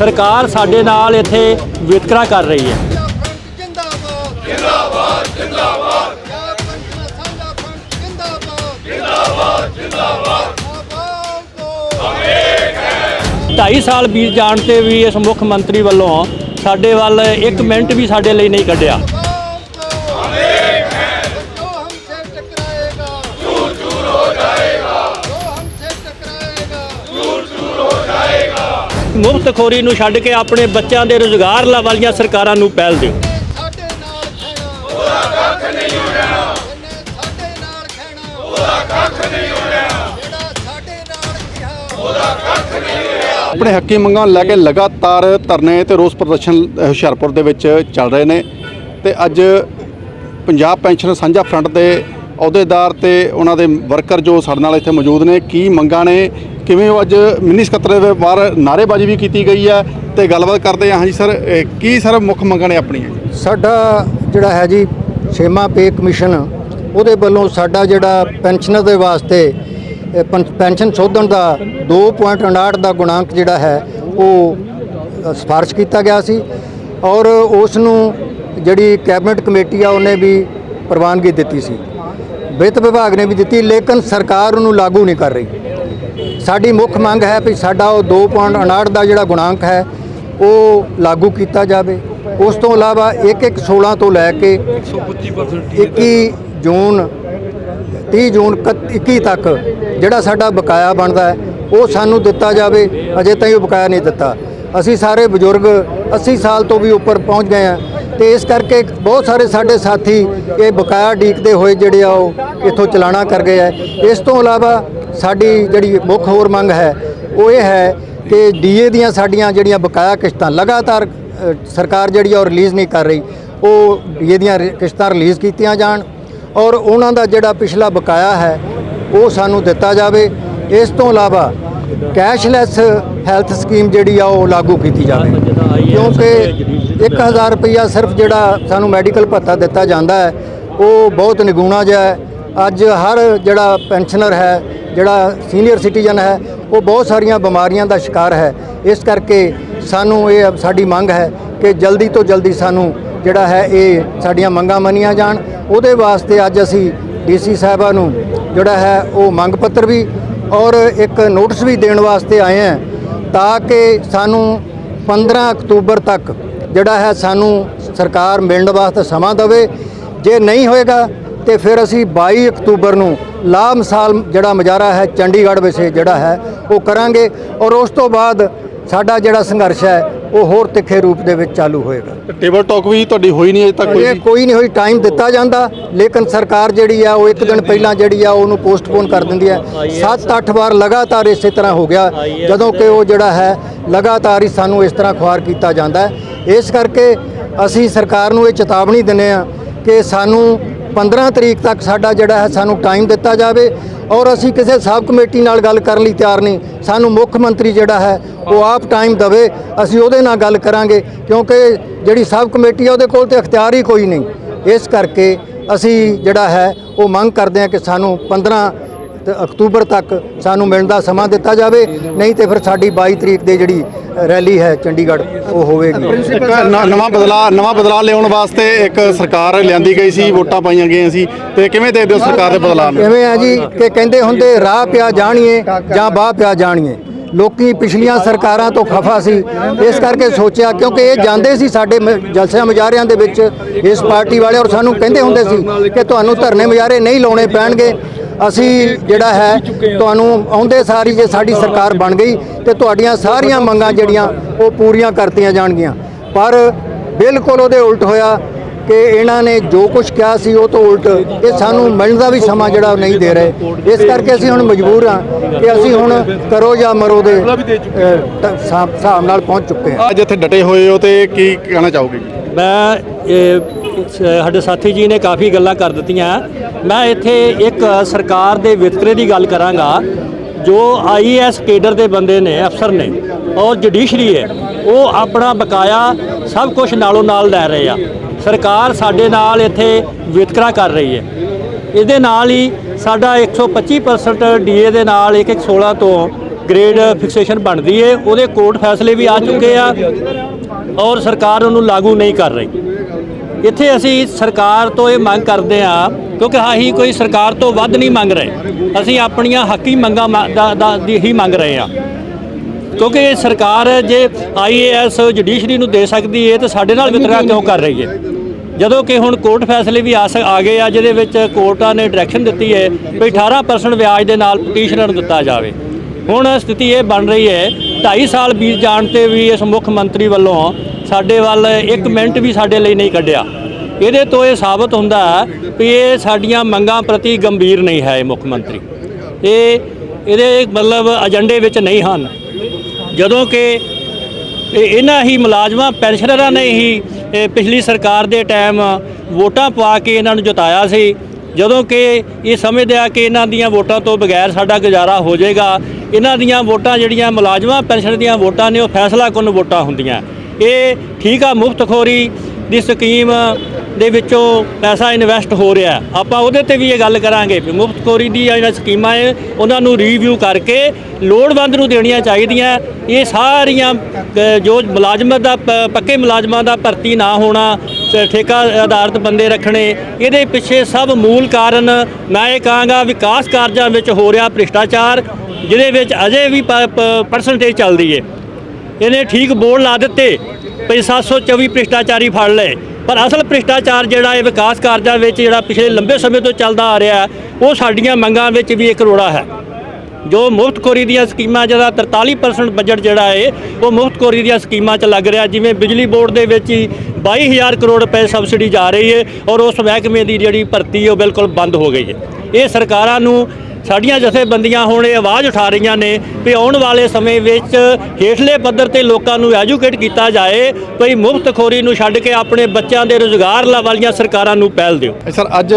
ਸਰਕਾਰ ਸਾਡੇ ਨਾਲ ਇੱਥੇ ਵਿਤਕਰਾ ਕਰ ਰਹੀ ਹੈ। ਜਿੰਦਾਬਾਦ ਜਿੰਦਾਬਾਦ ਜਿੰਦਾਬਾਦ ਜਿੰਦਾਬਾਦ ਜਿੰਦਾਬਾਦ 2.5 ਸਾਲ ਬੀਤ ਜਾਣ ਤੇ ਵੀ ਇਸ ਮੁੱਖ ਮੰਤਰੀ ਵੱਲੋਂ ਸਾਡੇ ਵੱਲ ਇੱਕ ਮਿੰਟ ਵੀ ਸਾਡੇ ਲਈ ਨਹੀਂ ਕੱਢਿਆ। ਮੁਫਤਖੋਰੀ ਨੂੰ ਛੱਡ ਕੇ ਆਪਣੇ ਬੱਚਿਆਂ ਦੇ ਰੁਜ਼ਗਾਰ ਵਾਲੀਆਂ ਸਰਕਾਰਾਂ ਨੂੰ ਪਹਿਲ ਦਿਓ। ਆਪਣੇ ਹੱਕੀ ਮੰਗਾਂ ਨੂੰ ਲੈ ਕੇ ਲਗਾਤਾਰ ਧਰਨੇ ਤੇ ਰੋਸ ਪ੍ਰਦਰਸ਼ਨ ਹੁਸ਼ਿਆਰਪੁਰ ਦੇ ਵਿੱਚ ਚੱਲ ਰਹੇ ਨੇ। ਤੇ ਅੱਜ ਪੰਜਾਬ ਪੈਨਸ਼ਨ ਸਾਂਝਾ ਫਰੰਟ ਦੇ ਅਹੁਦੇਦਾਰ ਤੇ ਉਹਨਾਂ ਦੇ ਵਰਕਰ ਜੋ ਸਾਡੇ ਨਾਲ ਇੱਥੇ ਮੌਜੂਦ ਨੇ, ਕੀ ਮੰਗਾਂ ਨੇ ਕਿਵੇਂ ਉਹ ਅੱਜ ਮਿੰਨੀ ਸਕੱਤਰ ਦੇ ਬਾਹਰ ਨਾਅਰੇਬਾਜ਼ੀ ਵੀ ਕੀਤੀ ਗਈ ਹੈ ਤੇ ਗੱਲਬਾਤ ਕਰਦੇ ਹਾਂ ਹਾਂਜੀ ਸਰ ਕੀ ਸਰ ਮੁੱਖ ਮੰਗਾਂ ਨੇ ਆਪਣੀਆਂ? ਸਾਡਾ ਜਿਹੜਾ ਹੈ ਜੀ ਛੇਵਾਂ ਪੇ ਕਮਿਸ਼ਨ ਉਹਦੇ ਵੱਲੋਂ ਸਾਡਾ ਜਿਹੜਾ ਪੈਨਸ਼ਨਰ ਦੇ ਵਾਸਤੇ ਪੈਨਸ਼ਨ ਸੋਧਣ ਦਾ 2.59 ਦਾ ਗੁਣਾਂਕ ਜਿਹੜਾ ਹੈ ਉਹ ਅ, ਸਿਫਾਰਿਸ਼ ਕੀਤਾ ਗਿਆ ਸੀ ਔਰ ਉਸ ਨੂੰ ਜਿਹੜੀ ਕੈਬਨਿਟ ਕਮੇਟੀ ਆ ਉਹਨੇ ਵੀ ਪ੍ਰਵਾਨਗੀ ਦਿੱਤੀ ਸੀ। ਵਿੱਤ ਵਿਭਾਗ ਨੇ ਵੀ ਦਿੱਤੀ ਲੇਕਿਨ ਸਰਕਾਰ ਉਹਨੂੰ ਲਾਗੂ ਨਹੀਂ ਕਰ ਰਹੀ। ਸਾਡੀ ਮੁੱਖ ਮੰਗ ਹੈ ਵੀ ਸਾਡਾ ਉਹ 2.59 ਦਾ ਜਿਹੜਾ ਗੁਣਾਂਕ ਹੈ, ਉਹ ਲਾਗੂ ਕੀਤਾ ਜਾਵੇ। ਉਸ ਤੋਂ ਇਲਾਵਾ 1-1 16 ਤੋਂ ਲੈ ਕੇ 21 ਜੂਨ 30 ਜੂਨ ਇਕੱਤ- 21 ਤੱਕ ਜਿਹੜਾ ਸਾਡਾ ਬਕਾਇਆ ਬਣਦਾ ਹੈ, ਉਹ ਸਾਨੂੰ ਦਿੱਤਾ ਜਾਵੇ। ਅਜੇ ਤਾਈਂ ਉਹ ਬਕਾਇਆ ਨਹੀਂ ਦਿੱਤਾ। ਅਸੀਂ ਸਾਰੇ ਬਜ਼ੁਰਗ 80 ਸਾਲ ਤੋਂ ਵੀ ਉੱਪਰ ਪਹੁੰਚ ਗਏ ਆ ਤੇ ਇਸ ਕਰਕੇ ਬਹੁਤ ਸਾਰੇ ਸਾਡੇ ਸਾਥੀ ਇਹ ਬਕਾਇਆ ਡੀਕਦੇ ਹੋਏ ਜਿਹੜੇ ਆ ਉਹ ਇੱਥੋਂ ਚਲਾਣਾ ਕਰ ਗਏ ਆ ਇਸ ਤੋਂ ਇਲਾਵਾ ਸਾਡੀ ਜਿਹੜੀ ਮੁੱਖ ਹੋਰ ਮੰਗ ਹੈ, ਉਹ ਇਹ ਹੈ ਕਿ ਡੀਏ ਦੀਆਂ ਸਾਡੀਆਂ ਜਿਹੜੀਆਂ ਬਕਾਇਆ ਕਿਸ਼ਤਾਂ ਲਗਾਤਾਰ ਸਰਕਾਰ ਜਿਹੜੀ ਆ ਉਹ ਰਿਲੀਜ਼ ਨਹੀਂ ਕਰ ਰਹੀ, ਉਹ ਡੀਏ ਦੀਆਂ ਰਿ- ਕਿਸ਼ਤਾਂ ਰਿਲੀਜ਼ ਕੀਤੀਆਂ ਜਾਣ ਔਰ ਉਹਨਾਂ ਦਾ ਜਿਹੜਾ ਪਿਛਲਾ ਬਕਾਇਆ ਹੈ, ਉਹ ਸਾਨੂੰ ਦਿੱਤਾ ਜਾਵੇ। ਇਸ ਤੋਂ ਇਲਾਵਾ ਕੈਸ਼ਲੈਸ ਹੈਲਥ ਸਕੀਮ ਜਿਹੜੀ ਆ, ਉਹ ਲਾਗੂ ਕੀਤੀ ਜਾਵੇ। ਕਿਉਂਕਿ 1000 ਰੁਪਈਆ ਸਿਰਫ ਜਿਹੜਾ ਸਾਨੂੰ ਮੈਡੀਕਲ ਭੱਤਾ ਦਿੱਤਾ ਜਾਂਦਾ ਹੈ, ਉਹ ਬਹੁਤ ਨਿਗੂਣਾ ਜਿਹਾ ਹੈ। ਅੱਜ ਹਰ ਜਿਹੜਾ ਪੈਨਸ਼ਨਰ ਹੈ, ਜਿਹੜਾ ਸੀਨੀਅਰ ਸਿਟੀਜ਼ਨ ਹੈ, ਉਹ ਬਹੁਤ ਸਾਰੀਆਂ ਬਿਮਾਰੀਆਂ ਦਾ ਸ਼ਿਕਾਰ ਹੈ। ਇਸ ਕਰਕੇ ਸਾਨੂੰ ਇਹ ਸਾਡੀ ਮੰਗ ਹੈ ਕਿ ਜਲਦੀ ਤੋਂ ਜਲਦੀ ਸਾਨੂੰ ਜਿਹੜਾ ਹੈ, ਇਹ ਸਾਡੀਆਂ ਮੰਗਾਂ ਮੰਨੀਆਂ ਜਾਣ। ਉਹਦੇ ਵਾਸਤੇ ਅੱਜ ਅਸੀਂ ਡੀਸੀ ਸਾਹਿਬਾਂ ਨੂੰ ਜਿਹੜਾ ਹੈ, ਉਹ ਮੰਗ ਪੱਤਰ ਵੀ ਔਰ ਇੱਕ ਨੋਟਿਸ ਵੀ ਦੇਣ ਵਾਸਤੇ ਆਏ ਹਾਂ ਤਾਂ ਕਿ ਸਾਨੂੰ 15 ਅਕਤੂਬਰ ਤੱਕ ਜਿਹੜਾ ਹੈ, ਸਾਨੂੰ ਸਰਕਾਰ ਮਿਲਣ ਵਾਸਤੇ ਸਮਾਂ ਦੇਵੇ। ਜੇ ਨਹੀਂ ਹੋਏਗਾ ਤੇ ਫਿਰ ਅਸੀਂ 22 ਅਕਤੂਬਰ ਨੂੰ ਲਾ ਮਿਸਾਲ ਜਿਹੜਾ ਮੁਜ਼ਾਹਰਾ ਹੈ ਚੰਡੀਗੜ੍ਹ ਵਿੱਚ ਜਿਹੜਾ ਹੈ ਉਹ ਕਰਾਂਗੇ ਔਰ ਉਸ ਤੋਂ ਬਾਅਦ ਸਾਡਾ ਜਿਹੜਾ ਸੰਘਰਸ਼ ਹੈ ਉਹ ਹੋਰ ਤਿੱਖੇ ਰੂਪ ਦੇ ਵਿੱਚ ਚਾਲੂ ਹੋਏਗਾ। ਟੇਬਲ ਟਾਕ ਵੀ ਤੁਹਾਡੀ ਹੋਈ ਨਹੀਂ ਅਜੇ ਤੱਕ ਕੋਈ ਇਹ ਕੋਈ ਨਹੀਂ ਹੋਈ ਟਾਈਮ ਦਿੱਤਾ ਜਾਂਦਾ ਲੇਕਿਨ ਸਰਕਾਰ ਜਿਹੜੀ ਆ ਉਹ ਇੱਕ ਦਿਨ ਪਹਿਲਾਂ ਜਿਹੜੀ ਆ ਉਹਨੂੰ ਪੋਸਟਪੋਨ ਕਰ ਦਿੰਦੀ ਹੈ। 7-8 ਵਾਰ ਲਗਾਤਾਰ ਇਸੇ ਤਰ੍ਹਾਂ ਹੋ ਗਿਆ ਜਦੋਂ ਕਿ ਉਹ ਜਿਹੜਾ ਹੈ ਲਗਾਤਾਰ ਹੀ ਸਾਨੂੰ ਇਸ ਤਰ੍ਹਾਂ ਖੁਆਰ ਕੀਤਾ ਜਾਂਦਾ ਹੈ। ਇਸ ਕਰਕੇ ਅਸੀਂ ਸਰਕਾਰ ਨੂੰ ਇਹ ਚੇਤਾਵਨੀ ਦਿੰਦੇ ਆ ਕਿ ਸਾਨੂੰ 15 ਤਰੀਕ ਤੱਕ ਸਾਡਾ ਜਿਹੜਾ ਹੈ ਸਾਨੂੰ ਟਾਈਮ ਦਿੱਤਾ ਜਾਵੇ ਔਰ ਅਸੀਂ ਕਿਸੇ ਸਬ ਕਮੇਟੀ ਨਾਲ ਗੱਲ ਕਰਨ ਲਈ ਤਿਆਰ ਨਹੀਂ। ਸਾਨੂੰ ਮੁੱਖ ਮੰਤਰੀ ਜਿਹੜਾ ਹੈ, ਉਹ ਆਪ ਟਾਈਮ ਦੇਵੇ। ਅਸੀਂ ਉਹਦੇ ਨਾਲ ਗੱਲ ਕਰਾਂਗੇ ਕਿਉਂਕਿ ਜਿਹੜੀ ਸਬ ਕਮੇਟੀ ਆ ਉਹਦੇ ਕੋਲ ਤੇ ਅਖਤਿਆਰ ਹੀ ਕੋਈ ਨਹੀਂ। ਇਸ ਕਰਕੇ ਅਸੀਂ ਜਿਹੜਾ ਹੈ, ਉਹ ਮੰਗ ਕਰਦੇ ਹਾਂ ਕਿ ਸਾਨੂੰ 15 ਤੇ ਅਕਤੂਬਰ ਤੱਕ ਸਾਨੂੰ ਮਿਲਣ ਦਾ ਸਮਾਂ ਦਿੱਤਾ ਜਾਵੇ ਨਹੀਂ ਤੇ ਫਿਰ ਸਾਡੀ 22 ਤਰੀਕ ਦੀ ਜਿਹੜੀ ਰੈਲੀ ਹੈ ਚੰਡੀਗੜ੍ਹ ਉਹ ਹੋਵੇਗੀ। ਨਵਾਂ ਬਦਲਾ ਨਵਾਂ ਬਦਲਾ ਲਿਆਉਣ ਵਾਸਤੇ ਇੱਕ ਸਰਕਾਰ ਲਿਆਂਦੀ ਗਈ ਸੀ ਵੋਟਾਂ ਪਾਈਆਂ ਗਈਆਂ ਸੀ ਤੇ ਕਿਵੇਂ ਦੇਖਦੇ ਹੋ ਸਰਕਾਰ ਦੇ ਬਦਲਾਅ ਨੂੰ? ਐਵੇਂ ਆ ਜੀ? ਕਿ ਕਹਿੰਦੇ ਹੁੰਦੇ ਰਾਹ ਪਿਆ ਜਾਣੀਏ ਜਾਂ ਬਾਹ ਪਿਆ ਜਾਣੀਏ। ਲੋਕੀ ਪਿਛਲੀਆਂ ਸਰਕਾਰਾਂ ਤੋਂ ਖਫਾ ਸੀ। ਇਸ ਕਰਕੇ ਸੋਚਿਆ ਕਿਉਂਕਿ ਇਹ ਜਾਂਦੇ ਸੀ ਸਾਡੇ ਜਲਸਿਆਂ ਮੁਜ਼ਾਹਰਿਆਂ ਦੇ ਵਿੱਚ ਇਸ ਪਾਰਟੀ ਵਾਲੇ ਔਰ ਸਾਨੂੰ ਕਹਿੰਦੇ ਹੁੰਦੇ ਸੀ ਕਿ ਤੁਹਾਨੂੰ ਧਰਨੇ ਮੁਜ਼ਾਹਰੇ ਨਹੀਂ ਲਾਉਣੇ ਪੈਣਗੇ। ਅਸੀਂ ਜਿਹੜਾ ਹੈ ਤੁਹਾਨੂੰ ਆਉਂਦੇ ਸਾਰੀ ਜੇ ਸਾਡੀ ਸਰਕਾਰ ਬਣ ਗਈ ਤੇ ਤੁਹਾਡੀਆਂ ਸਾਰੀਆਂ ਮੰਗਾਂ ਜਿਹੜੀਆਂ ਉਹ ਪੂਰੀਆਂ ਕਰਤੀਆਂ ਜਾਣਗੀਆਂ। ਪਰ ਬਿਲਕੁਲ ਉਹਦੇ ਉਲਟ ਹੋਇਆ ਕਿ ਇਹਨਾਂ ਨੇ ਜੋ ਕੁਝ ਕਿਹਾ ਸੀ ਉਹ ਤੋਂ ਉਲਟ ਇਹ ਸਾਨੂੰ ਮਿਲਣ ਦਾ ਵੀ ਸਮਾਂ ਜਿਹੜਾ ਉਹ ਨਹੀਂ ਦੇ ਰਹੇ। ਇਸ ਕਰਕੇ ਅਸੀਂ ਹੁਣ ਮਜਬੂਰ ਹਾਂ ਕਿ ਅਸੀਂ ਹੁਣ ਕਰੋ ਜਾਂ ਮਰੋ ਦੇ ਹਿਸਾਬ ਹਿਸਾਬ ਨਾਲ ਪਹੁੰਚ ਚੁੱਕੇ ਹਾਂ। ਅੱਜ ਇੱਥੇ ਡਟੇ ਹੋਏ ਹੋ ਤੇ ਕੀ ਕਹਿਣਾ ਚਾਹੋਗੇ? ਮੈਂ ਸਾਡੇ ਸਾਥੀ ਜੀ ਨੇ ਕਾਫੀ ਗੱਲਾਂ ਕਰ ਦਿੱਤੀਆਂ। ਮੈਂ ਇੱਥੇ ਇੱਕ ਸਰਕਾਰ ਦੇ ਵਿਤਕਰੇ ਦੀ ਗੱਲ ਕਰਾਂਗਾ, ਜੋ ਆਈਐਸ ਕੇਡਰ ਦੇ ਬੰਦੇ ਨੇ, ਅਫਸਰ ਨੇ, ਔਰ ਜੁਡੀਸ਼ਰੀ ਹੈ ਉਹ ਆਪਣਾ ਬਕਾਇਆ ਸਭ ਕੁਝ ਨਾਲੋਂ ਨਾਲ ਲੈ ਰਹੇ ਆ। ਸਰਕਾਰ ਸਾਡੇ ਨਾਲ ਇੱਥੇ ਵਿਤਕਰਾ ਕਰ ਰਹੀ ਹੈ ਇਹਦੇ ਨਾਲ ਹੀ ਸਾਡਾ 125% ਡੀਏ ਦੇ ਨਾਲ 1116 ਤੋਂ ਗ੍ਰੇਡ ਫਿਕਸੇਸ਼ਨ ਬਣਦੀ ਏ। ਉਹਦੇ ਕੋਰਟ ਫੈਸਲੇ ਵੀ ਆ ਚੁੱਕੇ ਆ। ਔਰ ਸਰਕਾਰ ਉਹਨੂੰ ਲਾਗੂ ਨਹੀਂ ਕਰ ਰਹੀ। ਇੱਥੇ ਅਸੀਂ ਸਰਕਾਰ ਤੋਂ ਇਹ ਮੰਗ ਕਰਦੇ ਆ ਕਿਉਂਕਿ ਅਸੀਂ ਕੋਈ ਸਰਕਾਰ ਤੋਂ ਵੱਧ ਨਹੀਂ ਮੰਗ ਰਹੇ। ਅਸੀਂ ਆਪਣੀਆਂ ਹੱਕੀ ਮੰਗਾਂ ਮ- ਦਾ- ਦਾ, ਦੀ ਹੀ ਮੰਗ ਰਹੇ ਆ ਕਿਉਂਕਿ ਇਹ ਸਰਕਾਰ ਜੇ ਆਈਏਐਸ ਜੁਡੀਸ਼ਰੀ ਨੂੰ ਦੇ ਸਕਦੀ ਹੈ ਤਾਂ ਸਾਡੇ ਨਾਲ ਵਿਤਕਰਾ ਕਿਉਂ ਕਰ ਰਹੀ ਹੈ ਜਦੋਂ ਕਿ ਹੁਣ ਕੋਰਟ ਫੈਸਲੇ ਵੀ ਆ ਸ- ਆ ਗਏ ਆ, ਜਿਹਦੇ ਵਿੱਚ ਕੋਰਟਾਂ ਨੇ ਡਾਇਰੈਕਸ਼ਨ ਦਿੱਤੀ ਹੈ ਵੀ 18% ਵਿਆਜ ਦੇ ਨਾਲ ਪਟੀਸ਼ਨਰ ਨੂੰ ਦਿੱਤਾ ਜਾਵੇ। ਹੁਣ ਸਥਿਤੀ ਇਹ ਬਣ ਰਹੀ ਹੈ 2.5 ਸਾਲ ਬੀਤ ਜਾਣ ਤੇ ਵੀ ਇਸ ਮੁੱਖ ਮੰਤਰੀ ਵੱਲੋਂ ਸਾਡੇ ਵੱਲ 1 ਮਿੰਟ ਵੀ ਸਾਡੇ ਲਈ ਨਹੀਂ ਕੱਢਿਆ। ਇਹਦੇ ਤੋਂ ਇਹ ਸਾਬਤ ਹੁੰਦਾ ਹੈ ਵੀ ਇਹ ਸਾਡੀਆਂ ਮੰਗਾਂ ਪ੍ਰਤੀ ਗੰਭੀਰ ਨਹੀਂ ਹੈ ਇਹ ਮੁੱਖ ਮੰਤਰੀ। ਇਹ ਇਹਦੇ ਮਤਲਬ ਏਜੰਡੇ ਵਿੱਚ ਨਹੀਂ ਹਨ। ਜਦੋਂ ਕਿ ਇਹਨਾਂ ਹੀ ਮੁਲਾਜ਼ਮਾਂ, ਪੈਨਸ਼ਨਰਾਂ ਨੇ ਹੀ ਪਿਛਲੀ ਸਰਕਾਰ ਦੇ ਟਾਈਮ ਵੋਟਾਂ ਪਵਾ ਕੇ ਇਹਨਾਂ ਨੂੰ ਜਿਤਾਇਆ ਸੀ। ਜਦੋਂ ਕਿ ਇਹ ਸਮਝਦੇ ਆ ਕਿ ਇਹਨਾਂ ਦੀਆਂ ਵੋਟਾਂ ਤੋਂ ਬਗੈਰ ਸਾਡਾ ਗੁਜ਼ਾਰਾ ਹੋ ਜਾਏਗਾ। ਇਹਨਾਂ ਦੀਆਂ ਵੋਟਾਂ ਜਿਹੜੀਆਂ ਮੁਲਾਜ਼ਮਾਂ, ਪੈਨਸ਼ਨ ਦੀਆਂ ਵੋਟਾਂ ਨੇ, ਉਹ ਫੈਸਲਾ ਕੁਨ ਵੋਟਾਂ ਹੁੰਦੀਆਂ। ਇਹ ਠੀਕ ਆ ਮੁਫਤਖੋਰੀ ਦੀ ਸਕੀਮ ਦੇ ਵਿੱਚੋਂ ਪੈਸਾ ਇਨਵੈਸਟ ਹੋ ਰਿਹਾ। ਆਪਾਂ ਉਹਦੇ ਤੇ ਵੀ ਇਹ ਗੱਲ ਕਰਾਂਗੇ ਵੀ ਮੁਫਤਖੋਰੀ ਦੀ ਜਿਹੜੀਆਂ ਸਕੀਮਾਂ ਹੈ ਉਹਨਾਂ ਨੂੰ ਰੀਵਿਊ ਕਰਕੇ ਲੋੜਵੰਦ ਨੂੰ ਦੇਣੀਆਂ ਚਾਹੀਦੀਆਂ। ਇਹ ਸਾਰੀਆਂ ਜੋ ਮੁਲਾਜ਼ਮਤ ਦਾ ਪੱਕੇ ਮੁਲਾਜ਼ਮਾਂ ਦਾ ਭਰਤੀ ਨਾ ਹੋਣਾ ਠੇਕਾ ਆਧਾਰਿਤ ਬੰਦੇ ਰੱਖਣੇ, ਇਹਦੇ ਪਿੱਛੇ ਸਭ ਮੂਲ ਕਾਰਨ ਮੈਂ ਇਹ ਕਹਾਂਗਾ ਵਿਕਾਸ ਕਾਰਜਾਂ ਵਿੱਚ ਹੋ ਰਿਹਾ ਭ੍ਰਿਸ਼ਟਾਚਾਰ, ਜਿਹਦੇ ਵਿੱਚ ਅਜੇ ਵੀ ਪਰਸੈਂਟੇਜ ਚੱਲਦੀ ਹੈ ਇਹਨੇ ਠੀਕ ਬੋਰਡ ਲਾ ਦਿੱਤੇ ਵੀ 724 ਭ੍ਰਿਸ਼ਟਾਚਾਰੀ ਫੜ ਲਏ। ਪਰ ਅਸਲ ਭ੍ਰਿਸ਼ਟਾਚਾਰ ਜਿਹੜਾ ਇਹ ਵਿਕਾਸ ਕਾਰਜਾਂ ਵਿੱਚ ਜਿਹੜਾ ਪਿਛਲੇ ਲੰਬੇ ਸਮੇਂ ਤੋਂ ਚੱਲਦਾ ਆ ਰਿਹਾ, ਉਹ ਸਾਡੀਆਂ ਮੰਗਾਂ ਵਿੱਚ ਵੀ ਇੱਕ ਰੋੜਾ ਹੈ। ਜੋ ਮੁਫਤਖੋਰੀ ਦੀਆਂ ਸਕੀਮਾਂ ਜਿਹੜਾ 43% ਬਜਟ ਜਿਹੜਾ ਹੈ, ਉਹ ਮੁਫਤਖੋਰੀ ਦੀਆਂ ਸਕੀਮਾਂ 'ਚ ਲੱਗ ਰਿਹਾ, ਜਿਵੇਂ ਬਿਜਲੀ ਬੋਰਡ ਦੇ ਵਿੱਚ ਹੀ 22000 ਕਰੋੜ ਰੁਪਏ ਸਬਸਿਡੀ ਜਾ ਰਹੀ ਹੈ ਔਰ ਉਸ ਮਹਿਕਮੇ ਦੀ ਜਿਹੜੀ ਭਰਤੀ ਉਹ ਬਿਲਕੁਲ ਬੰਦ ਹੋ ਗਈ ਹੈ। ਇਹ ਸਰਕਾਰਾਂ ਨੂੰ ਸਾਡੀਆਂ ਜਥੇਬੰਦੀਆਂ ਹੁਣ ਇਹ ਆਵਾਜ਼ ਉਠਾ ਰਹੀਆਂ ਨੇ ਵੀ ਆਉਣ ਵਾਲੇ ਸਮੇਂ ਵਿੱਚ ਹੇਠਲੇ ਪੱਧਰ ਤੇ ਲੋਕਾਂ ਨੂੰ ਐਜੂਕੇਟ ਕੀਤਾ ਜਾਏ ਕੋਈ ਮੁਫਤਖੋਰੀ ਨੂੰ ਛੱਡ ਕੇ ਆਪਣੇ ਬੱਚਿਆਂ ਦੇ ਰੁਜ਼ਗਾਰ ਲਾ ਵਾਲੀਆਂ ਸਰਕਾਰਾਂ ਨੂੰ ਪਹਿਲ ਦਿਓ। ਇਹ ਸਰ ਅੱਜ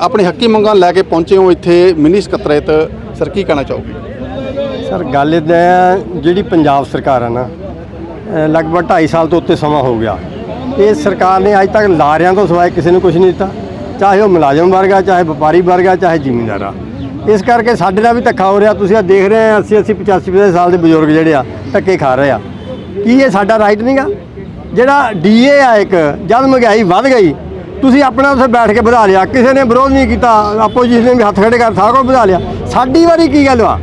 ਆਪਣੀ ਹੱਕੀ ਮੰਗਾਂ ਲੈ ਕੇ ਪਹੁੰਚੇ ਹੋ ਇੱਥੇ ਮਿੰਨੀ ਸਕੱਤਰੇਤ। ਸਰ ਕੀ ਕਹਿਣਾ ਚਾਹੋਗੇ? ਸਰ ਗੱਲ ਇੱਦਾਂ ਹੈ ਜਿਹੜੀ ਪੰਜਾਬ ਸਰਕਾਰ ਹੈ ਨਾ ਲਗਭਗ 2.5 ਸਾਲ ਤੋਂ ਉੱਤੇ ਸਮਾਂ ਹੋ ਗਿਆ। ਇਹ ਸਰਕਾਰ ਨੇ ਅੱਜ ਤੱਕ ਲਾਰਿਆਂ ਤੋਂ ਸਿਵਾਏ ਕਿਸੇ ਨੂੰ ਕੁਝ ਨਹੀਂ ਦਿੱਤਾ। ਚਾਹੇ ਉਹ ਮੁਲਾਜ਼ਮ ਵਰਗਾ ਚਾਹੇ ਵਪਾਰੀ ਵਰਗਾ ਚਾਹੇ ਜ਼ਿਮੀਂਦਾਰ ਆ। ਇਸ ਕਰਕੇ ਸਾਡੇ ਨਾਲ ਵੀ ਧੱਕਾ ਹੋ ਰਿਹਾ। ਤੁਸੀਂ ਆ ਦੇਖ ਰਹੇ ਆ 80 80 85 85 ਸਾਲ ਦੇ ਬਜ਼ੁਰਗ ਜਿਹੜੇ ਆ ਧੱਕੇ ਖਾ ਰਹੇ ਆ। ਕੀ ਇਹ ਸਾਡਾ ਰਾਈਟ ਨਹੀਂਗਾ ਜਿਹੜਾ ਡੀਏ ਆ ਇੱਕ ਜਦ ਮਹਿੰਗਾਈ ਵੱਧ ਗਈ ਤੁਸੀਂ ਆਪਣਾ ਉੱਥੇ ਬੈਠ ਕੇ ਵਧਾ ਲਿਆ। ਕਿਸੇ ਨੇ ਵਿਰੋਧ ਨਹੀਂ ਕੀਤਾ ਆਪੋਜੀਸ਼ਨ ਨੇ ਵੀ ਹੱਥ ਖੜੇ ਕਰ ਸਾਰਾ ਕੁਝ ਵਧਾ ਲਿਆ। ਸਾਡੀ ਵਾਰੀ ਕੀ ਗੱਲ ਵਾ?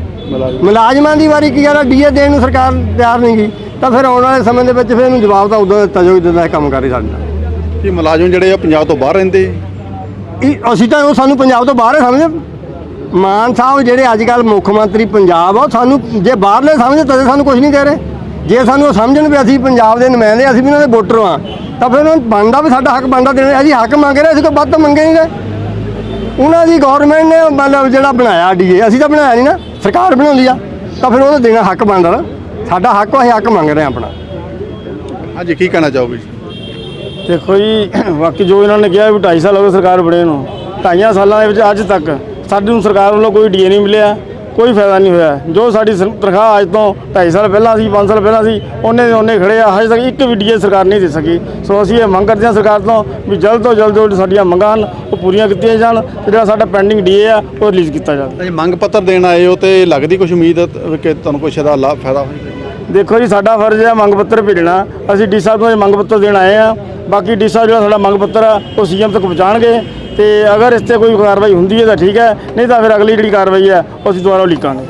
ਮੁਲਾਜ਼ਮਾਂ ਦੀ ਵਾਰੀ ਕੀ ਗੱਲ ਆ? ਡੀਏ ਦੇਣ ਨੂੰ ਸਰਕਾਰ ਤਿਆਰ ਨਹੀਂ ਗਈ। ਤਾਂ ਫਿਰ ਆਉਣ ਵਾਲੇ ਸਮੇਂ ਦੇ ਵਿੱਚ ਫਿਰ ਇਹਨੂੰ ਜਵਾਬ ਤਾਂ ਉਦੋਂ ਦਿੱਤਾ ਜਿੱਦਾਂ ਇਹ ਕੰਮ ਕਰ ਸਾਡੇ ਨਾਲ। ਕਿ ਮੁਲਾਜ਼ਮ ਜਿਹੜੇ ਆ ਪੰਜਾਬ ਤੋਂ ਬਾਹਰ ਰਹਿੰਦੇ? ਇਹ ਅਸੀਂ ਤਾਂ ਉਹ ਸਾਨੂੰ ਪੰਜਾਬ ਤੋਂ ਬਾਹਰ ਹੀ ਸਮਝਦੇ ਮਾਨ ਸਾਹਿਬ ਜਿਹੜੇ ਅੱਜ ਕੱਲ ਮੁੱਖ ਮੰਤਰੀ ਪੰਜਾਬ ਆ ਉਹ ਸਾਨੂੰ ਜੇ ਬਾਹਰਲੇ ਸਮਝਦੇ ਤਾਂ ਸਾਨੂੰ ਕੁਝ ਨਹੀਂ ਕਹਿ ਰਹੇ। ਜੇ ਸਾਨੂੰ ਉਹ ਸਮਝਣ ਵੀ ਅਸੀਂ ਪੰਜਾਬ ਦੇ ਨੁਮਾਇੰਦੇ ਅਸੀਂ ਵੀ ਇਹਨਾਂ ਦੇ ਵੋਟਰ ਆ ਤਾਂ ਫਿਰ ਉਹਨਾਂ ਨੂੰ ਬਣਦਾ ਵੀ ਸਾਡਾ ਹੱਕ ਬਣਦਾ ਦੇਣਾ। ਅਸੀਂ ਹੱਕ ਮੰਗ ਰਹੇ ਅਸੀਂ ਕੋਈ ਵੱਧ ਤਾਂ ਮੰਗੇ ਨਹੀਂ ਗਏ ਉਹਨਾਂ ਦੀ ਗਵਰਨਮੈਂਟ ਨੇ ਮਤਲਬ ਜਿਹੜਾ ਬਣਾਇਆ ਡੀਏ ਅਸੀਂ ਤਾਂ ਬਣਾਇਆ ਨਹੀਂ ਨਾ ਸਰਕਾਰ ਬਣਾਉਂਦੀ ਆ ਤਾਂ ਫਿਰ ਉਹਦਾ ਦੇਣਾ ਹੱਕ ਬਣਦਾ ਨਾ। ਸਾਡਾ ਹੱਕ ਅਸੀਂ ਹੱਕ ਮੰਗ ਰਹੇ ਹਾਂ ਆਪਣਾ। ਹਾਂਜੀ ਕੀ ਕਹਿਣਾ ਚਾਹੋਗੇ ਦੇਖੋ ਜੀ ਬਾਕੀ ਜੋ ਇਹਨਾਂ ਨੇ ਕਿਹਾ ਵੀ 2.5 ਸਾਲ ਹੋ ਗਏ ਸਰਕਾਰ ਬਣੇ ਨੂੰ ਢਾਈਆਂ ਸਾਲਾਂ ਦੇ ਵਿੱਚ ਅੱਜ ਤੱਕ ਸਾਡੀ ਨੂੰ ਸਰਕਾਰ ਵੱਲੋਂ ਕੋਈ ਡੀਏ ਨਹੀਂ ਮਿਲਿਆ ਕੋਈ ਫਾਇਦਾ ਨਹੀਂ ਹੋਇਆ। ਜੋ ਸਾਡੀ ਤਨਖਾਹ ਅੱਜ ਤੋਂ 2.5 ਸਾਲ ਪਹਿਲਾਂ ਸੀ 5 ਸਾਲ ਪਹਿਲਾਂ ਸੀ ਉਹਨੇ ਦੇ ਉਹਨੇ ਖੜੇ ਆ ਹਜੇ ਤੱਕ ਇੱਕ ਵੀ ਡੀਏ ਸਰਕਾਰ ਨਹੀਂ ਦੇ ਸਕੀ। ਸੋ ਅਸੀਂ ਇਹ ਮੰਗ ਕਰਦੇ ਹਾਂ ਸਰਕਾਰ ਤੋਂ ਵੀ ਜਲਦ ਤੋਂ ਜਲਦ ਜੋ ਸਾਡੀਆਂ ਮੰਗਾਂ ਹਨ ਉਹ ਪੂਰੀਆਂ ਕੀਤੀਆਂ ਜਾਣ ਤੇ ਜਿਹੜਾ ਸਾਡਾ ਪੈਂਡਿੰਗ ਡੀਏ ਆ ਉਹ ਰਿਲੀਜ਼ ਕੀਤਾ ਜਾਵੇ। ਜੇ ਮੰਗ ਪੱਤਰ ਦੇਣ ਆਏ ਹੋ ਤੇ ਲੱਗਦੀ ਕੁਝ ਉਮੀਦ ਕਿ ਤੁਹਾਨੂੰ ਕੁਛ ਇਹਦਾ ਲਾਭ ਫਾਇਦਾ ਹੋਏਗਾ? ਦੇਖੋ ਜੀ ਸਾਡਾ ਫਰਜ਼ ਹੈ ਮੰਗ ਪੱਤਰ ਭੇਜਣਾ। ਅਸੀਂ ਡੀ ਸਾਹਿਬ ਨੂੰ ਇਹ ਮੰਗ ਪੱਤਰ ਦੇਣ ਆਏ ਆ ਬਾਕੀ ਡੀ ਸਾਹਿਬ ਜਿਹੜਾ ਸਾਡਾ ਮੰਗ ਪੱਤਰ ਆ ਉਹ ਸੀਐਮ ਤੱਕ ਪਹੁੰਚਾਣਗੇ। ਤੇ ਅਗਰ ਇਸ ਤੇ ਕੋਈ ਕਾਰਵਾਈ ਹੁੰਦੀ ਹੈ ਤਾਂ ਠੀਕ ਹੈ, ਨਹੀਂ ਤਾਂ ਫਿਰ ਅਗਲੀ ਜਿਹੜੀ ਕਾਰਵਾਈ ਹੈ, ਉਹ ਅਸੀਂ ਦੁਬਾਰਾ ਲਿਖਾਂਗੇ